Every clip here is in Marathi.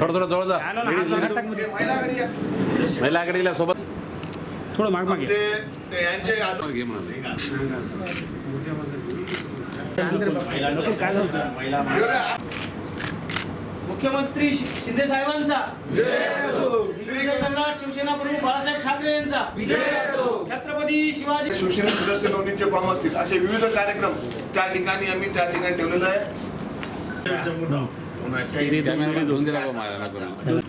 थोडं थोडं जवळ जा. महिला आघाडीला सोबत. थोडं माग मागे. घे म्हणाले. मुख्यमंत्री शिंदे साहेबांचा. सम्राट शिवसेना प्रमुख बाळासाहेब ठाकरे यांचा. छत्रपती शिवाजी शिवसेना सदस्य नोंदणीचे फॉर्म असतील. असे विविध कार्यक्रम त्या ठिकाणी आम्ही त्या ठिकाणी ठेवलेला आहे कॅमेरा घेऊन दिला बा मला करून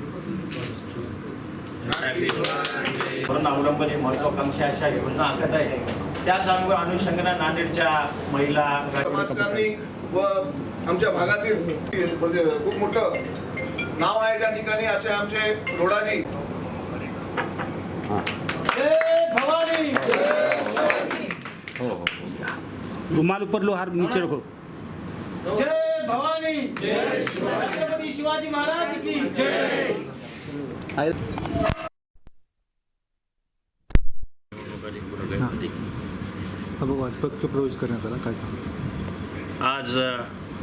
पूर्ण अवलंबन हे महत्वाकांक्षी अशा योजना आखत आहे त्याच अनु- अनुषंगाने नांदेडच्या महिला समाजकारणी व आमच्या भागातील म्हणजे खूप मोठं नाव आहे त्या ठिकाणी असे आमचे रोडाजी हो हो रुमाल ऊपर लो हार नीचे रखो जय भवानी। छत्रपती शिवाजी महाराज की जय। पक्ष प्रवेश करण्यात आला. काय सांगा आज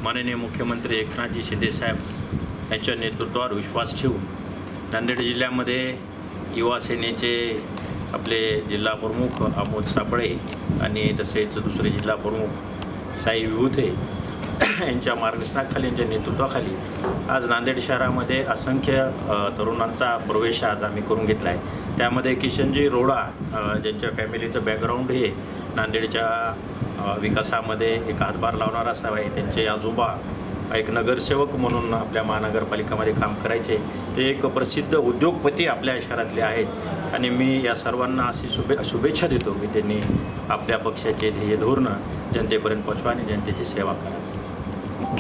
माननीय मुख्यमंत्री एकनाथजी शिंदे साहेब यांच्या नेतृत्वावर विश्वास ठेवून नांदेड जिल्ह्यामध्ये युवा सेनेचे आपले जिल्हा प्रमुख अमोद सापळे आणि तसेच दुसरे जिल्हा प्रमुख साई विभूते यांच्या मार्गदर्शनाखाली यांच्या नेतृत्वाखाली आज नांदेड शहरामध्ये असंख्य तरुणांचा प्रवेश आज आम्ही करून घेतला आहे त्यामध्ये किशनजी रोडा ज्यांच्या फॅमिलीचं बॅकग्राऊंड हे नांदेडच्या विकासामध्ये एक हातभार लावणारा असावा आहे त्यांचे आजोबा एक नगरसेवक म्हणून आपल्या महानगरपालिकामध्ये काम करायचे. ते एक प्रसिद्ध उद्योगपती आपल्या शहरातले आहेत. आणि मी या सर्वांना अशी शुभे शुभेच्छा देतो की त्यांनी आपल्या पक्षाचे ध्येय धोरणं जनतेपर्यंत पोचवा आणि जनतेची सेवा करा.